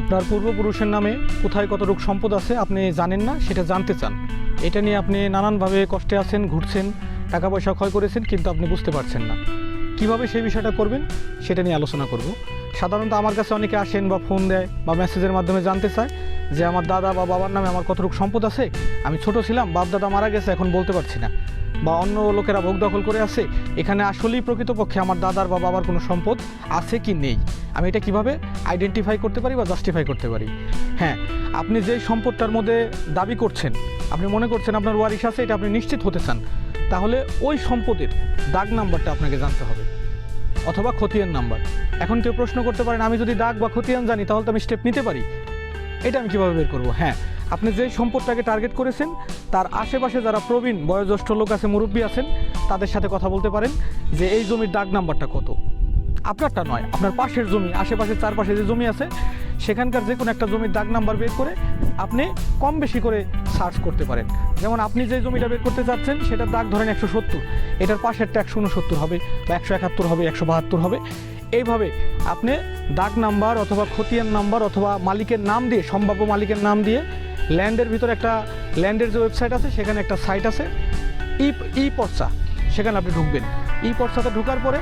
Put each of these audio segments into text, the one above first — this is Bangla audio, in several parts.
আপনার পূর্বপুরুষের নামে কোথায় কতটুকু সম্পদ আছে আপনি জানেন না, সেটা জানতে চান। এটা নিয়ে আপনি নানানভাবে কষ্টে আছেন, ঘুরছেন টাকা পয়সা ক্ষয় করেছেন, কিন্তু আপনি বুঝতে পারছেন না। কীভাবে সেই বিষয়টা করবেন, সেটা নিয়ে আলোচনা করব। সাধারণত আমার কাছে অনেকে আসেন বা ফোন দেয় বা মেসেজের মাধ্যমে জানতে চায় যে, আমার দাদা বা বাবার নামে আমার কতটুকু সম্পদ আছে? আমি ছোট ছিলাম বাপ দাদা মারা গেছে, এখন বলতে পারছি না। বা অন্য লোকেরা ভোগ দখল করে আছে? এখানে আসলেই প্রকৃতপক্ষে আমার দাদার বা বাবার কোনো সম্পদ আছে কি নেই? আমি এটা কীভাবে আইডেন্টিফাই করতে পারি বা জাস্টিফাই করতে পারি? হ্যাঁ আপনি যেই সম্পদটার মধ্যে দাবি করছেন, আপনি মনে করছেন আপনার ওয়ারিশ আছে, এটা আপনি নিশ্চিত হতে চান, তাহলে ওই সম্পদের দাগ নাম্বারটা আপনাকে জানতে হবে, অথবা খতিয়ান নাম্বার। এখন কেউ প্রশ্ন করতে পারেন আমি যদি দাগ বা খতিয়ান জানি, তাহলে তো আমি স্টেপ নিতে পারি? এটা আমি কীভাবে বের করব? হ্যাঁ আপনি যেই সম্পদটাকে টার্গেট করেছেন, তার আশেপাশে যারা প্রবীণ বয়োজ্যেষ্ঠ লোক আছে, মুরব্বী আছেন, তাদের সাথে কথা বলতে পারেন যে এই জমির দাগ নাম্বারটা কত। আপনারটা নয়, আপনার পাশের জমি আশেপাশে চারপাশে যে জমি আছে, সেখানকার যে কোনো একটা জমির দাগ নাম্বার বের করে আপনি কম বেশি করে সার্চ করতে পারেন। যেমন আপনি যে জমিটা বের করতে চাচ্ছেন, সেটার দাগ ধরেন একশো সত্তর, এটার পাশেরটা একশো উনসত্তর হবে বা একশো একাত্তর হবে, একশো বাহাত্তর হবে। এইভাবে আপনি দাগ নাম্বার অথবা খতিয়ান নাম্বার অথবা মালিকের নাম দিয়ে, সম্ভাব্য মালিকের নাম দিয়ে ল্যান্ডের ভিতরে একটা, ল্যান্ডের যে ওয়েবসাইট আছে, সেখানে একটা সাইট আছে, ই ই পর্চা সেখানে আপনি ঢুকবেন। ই পর্চাতে ঢোকার পরে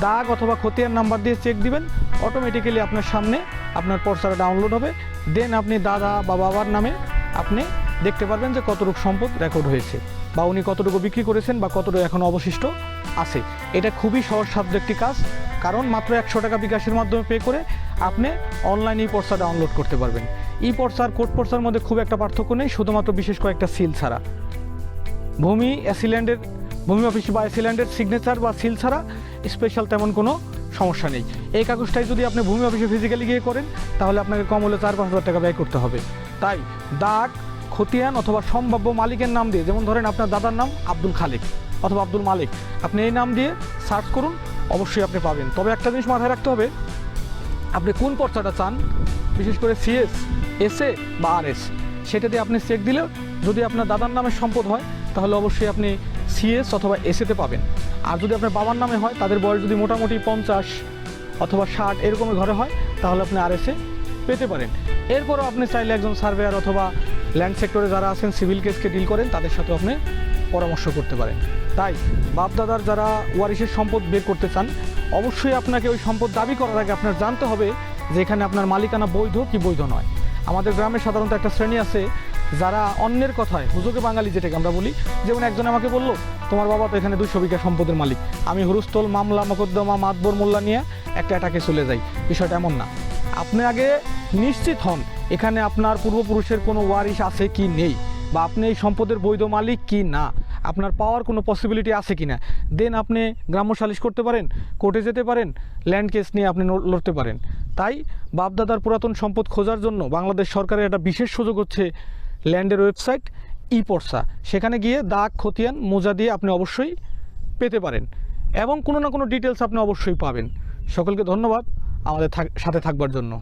দাগ অথবা খতিয়ান নাম্বার দিয়ে চেক দিবেন। অটোমেটিক্যালি আপনার সামনে আপনার পর্চাটা ডাউনলোড হবে। দেন আপনি দাদা বা বাবার নামে আপনি দেখতে পারবেন যে কতটুকু সম্পদ রেকর্ড হয়েছে বা উনি কতটুকু বিক্রি করেছেন বা কতটুকু এখন অবশিষ্ট আছে। এটা খুবই সহজসাধ্য একটি কাজ। কারণ মাত্র একশো টাকা বিকাশের মাধ্যমে পে করে আপনি অনলাইন ই পর্চা ডাউনলোড করতে পারবেন। ই পর্চার কোড পর্চার মধ্যে খুব একটা পার্থক্য নেই, শুধুমাত্র বিশেষ কয়েকটা সিল ছাড়া। ভূমি অ্যাসিল্যান্ডের ভূমি অফিস বা অ্যাসিল্যান্ডের সিগনেচার বা সিল ছাড়া স্পেশাল তেমন কোনো সমস্যা নেই। এই কাগজটাই যদি আপনি ভূমি অফিসে ফিজিক্যালি গিয়ে করেন, তাহলে আপনাকে কম হলে চার পাঁচ হাজার টাকা ব্যয় করতে হবে। তাই দাগ, খতিয়ান অথবা সম্ভাব্য মালিকের নাম দিয়ে, যেমন ধরেন আপনার দাদার নাম আব্দুল খালিক অথবা আব্দুল মালিক, আপনি এই নাম দিয়ে সার্চ করুন, অবশ্যই আপনি পাবেন। তবে একটা জিনিস মাথায় রাখতে হবে আপনি কোন পর্চাটা চান? বিশেষ করে সিএস এসএ বা আরএস সেটা দিয়ে আপনি চেক দিলে যদি আপনার দাদার নামে সম্পদ হয়, তাহলে অবশ্যই আপনি সিএস অথবা এসএতে পাবেন। আর যদি আপনার বাবার নামে হয়, তাদের বয়স যদি মোটামুটি পঞ্চাশ অথবা ষাট এরকমের ঘরে হয়, তাহলে আপনি আর আরএসএ পেতে পারেন। এরপরও আপনি চাইলে একজন সার্ভেয়ার অথবা ল্যান্ড সেক্টরে যারা আছেন সিভিল কেসকে ডিল করেন, তাদের সাথেও আপনি পরামর্শ করতে পারেন। তাই বাপদাদার যারা ওয়ারিশের সম্পদ বের করতে চান, অবশ্যই আপনাকে ওই সম্পদ দাবি করার আগে আপনার জানতে হবে যে এখানে আপনার মালিকানা বৈধ কি বৈধ নয়। আমাদের গ্রামে সাধারণত একটা শ্রেণি আছে যারা অন্যের কথায় হুজুকে বাঙালি যেটাকে আমরা বলি, যেমন একজন আমাকে বলল, তোমার বাবা তো এখানে দুশো বিঘা সম্পদের মালিক। আমি হুরুস্তল মামলা, মকদ্দমা, মাতবর, মোল্লা নিয়ে একটা অ্যাটাকে চলে যাই। বিষয়টা এমন না। আপনি আগে নিশ্চিত হন এখানে আপনার পূর্বপুরুষের কোনো ওয়ারিশ আছে কি নেই বা আপনি এই সম্পদের বৈধ মালিক কি না। আপনার পাওয়ার কোনো পসিবিলিটি আছে কি না দেন আপনি গ্রাম্য সালিশ করতে পারেন কোর্টে যেতে পারেন ল্যান্ড কেস নিয়ে আপনি লড়তে পারেন। তাই বাপদাদার পুরাতন সম্পদ খোঁজার জন্য বাংলাদেশ সরকারের একটা বিশেষ সুযোগ হচ্ছে ল্যান্ডের ওয়েবসাইট ই পর্সা সেখানে গিয়ে দাগ, খতিয়ান, মোজা দিয়ে আপনি অবশ্যই পেতে পারেন এবং কোনো না কোনো ডিটেলস আপনি অবশ্যই পাবেন। সকলকে ধন্যবাদ আমাদের সাথে থাকবার জন্য।